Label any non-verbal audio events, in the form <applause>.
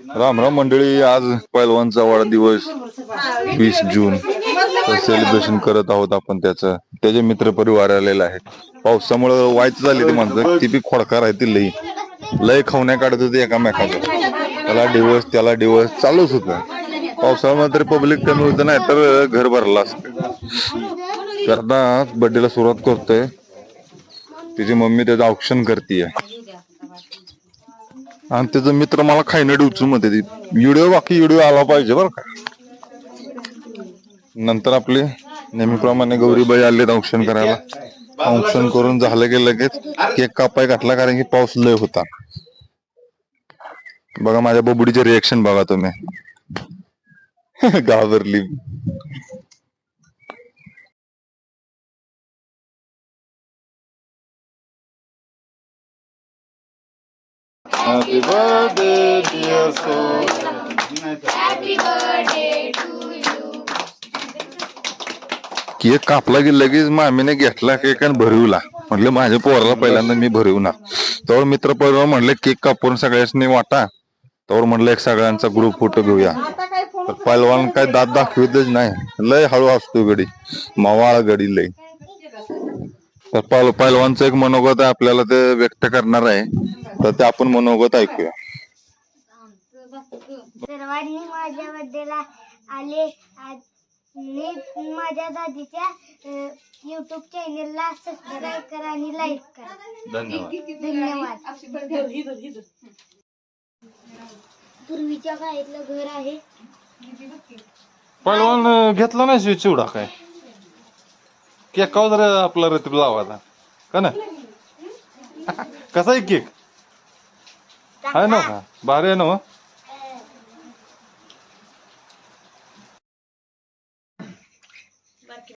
राम राम मंडळी आज पैलवानचा वाढदिवस वीस जून. सेलिब्रेशन करत आहोत आपण त्याचं. त्याचे मित्र परिवार आलेले आहेत. पावसामुळं वायच झाली ती माणसं. ती बी खोडकार आहे ती लई. लय खवण्या काढत होती एकामेकाचं. त्याला दिवस त्याला दिवस चालूच होतं. पावसाळ्यामध्ये तरी पब्लिक कमी होतं नाही तर घर भरलं असतं. करता आता बर्थडेला सुरुवात करतोय. तिची मम्मी त्याचं औक्षण करतीये. आणि त्याचा मित्र मला खायनडी उचलून म्हणते व्हिडिओ बाकी व्हिडिओ आला पाहिजे बरं का. नंतर आपले नेहमीप्रमाणे गौरीबाई आले औक्षण करायला. औक्षण करून झालं की लगेच केक कापाय घातला कारण की पाऊस लय होता. बघा माझ्या बबुडीचे रिएक्शन बघा तुम्ही. <laughs> घाबरली Happy birthday, dear soul. Cake कापला की लगेच मामीने घेतला केक आणि भरवला. म्हटलं माझ्या पोराला पहिल्यांदा मी भरवणार. तर मित्र परिवार म्हणले केक कापून सगळ्यांनी वाटा. तर म्हणलं एक सगळ्यांचा ग्रुप फोटो घेऊया. तर पहिलवान काय दात दाखवतच नाही. लय हळू असतो गडी. मावाळ गडी लय. तर पहिल पहिलवानचं एक मनोगत आहे आपल्याला ते व्यक्त करणार आहे. तर ते आपण मनोगत ऐकूया. सर्वांनी माझ्या बर्थडेला आले. आज मी माझ्या दादीच्या युट्यूब चॅनेलला सबस्क्राईब करा आणि लाईक करा. धन्यवाद. पूर्वीच्या काळातलं घर आहे. पहिलवान घेतला नाही चिवडा काय? केक जरा आपला रतीब लावायचा का ना <laughs> कसा आहे केक? आहे ना का भारी आहे ना?